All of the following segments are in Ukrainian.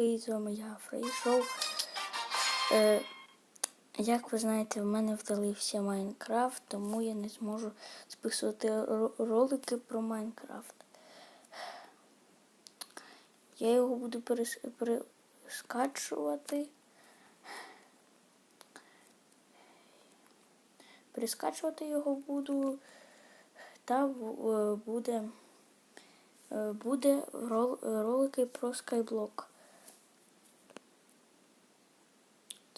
Привіт, з вами я прийшов. Е, як ви знаєте, в мене вдалився Майнкрафт, тому я не зможу записувати ро- ролики про Майнкрафт. Я його буду перес- перескачувати. Перескачувати його буду та буде е, буде рол, ролики про Skyblock.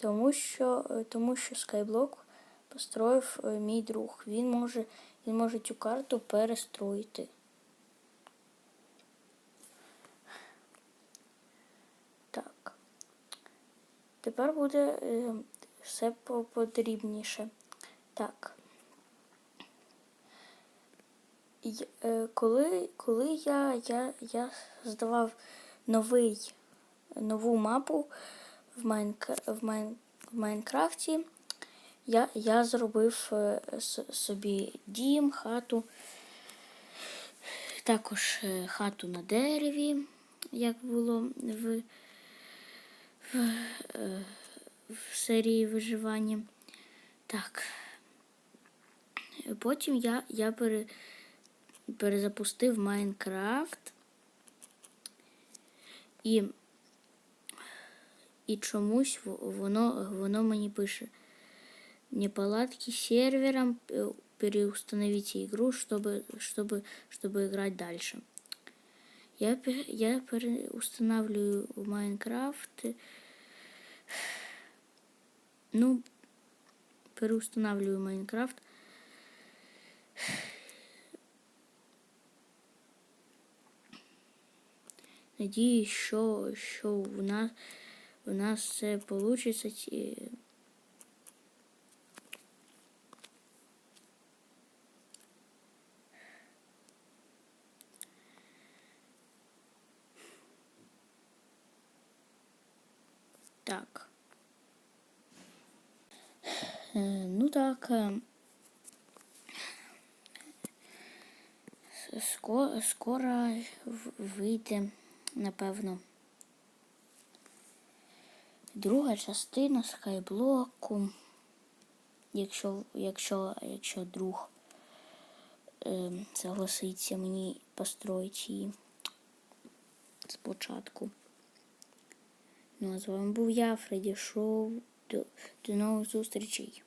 Тому що, е, тому що Skyblock построїв е, мій друг. Він може, він може цю карту перестроїти. Так. Тепер буде е, все по- подрібніше. Так. Коли, коли я, я, я здавав новий, нову мапу в, Майнк, в, Майн, в Майнкрафті, я, я зробив е, собі дім, хату, також е, хату на дереві, як було в, в, е, в серії виживання. Так. Потім я, я пере, перезапустив Майнкрафт. І, і чомусь во- воно, воно мені пише неполадки с сервером, э, переустановите игру, чтобы, чтобы, чтобы играть дальше. Я, пе- я переустанавливаю Майнкрафт. Ну, переустанавливаю Майнкрафт. Надіюсь, що, що в нас, в нас все вийде. Так. Е, ну так. е, Скоро, скоро вийде, напевно. Друга частина скайблоку. Якщо, якщо, якщо друг е, согласиться мені построїти її спочатку. Ну а з вами був я, Фредді Шоу. До, до нових зустрічей.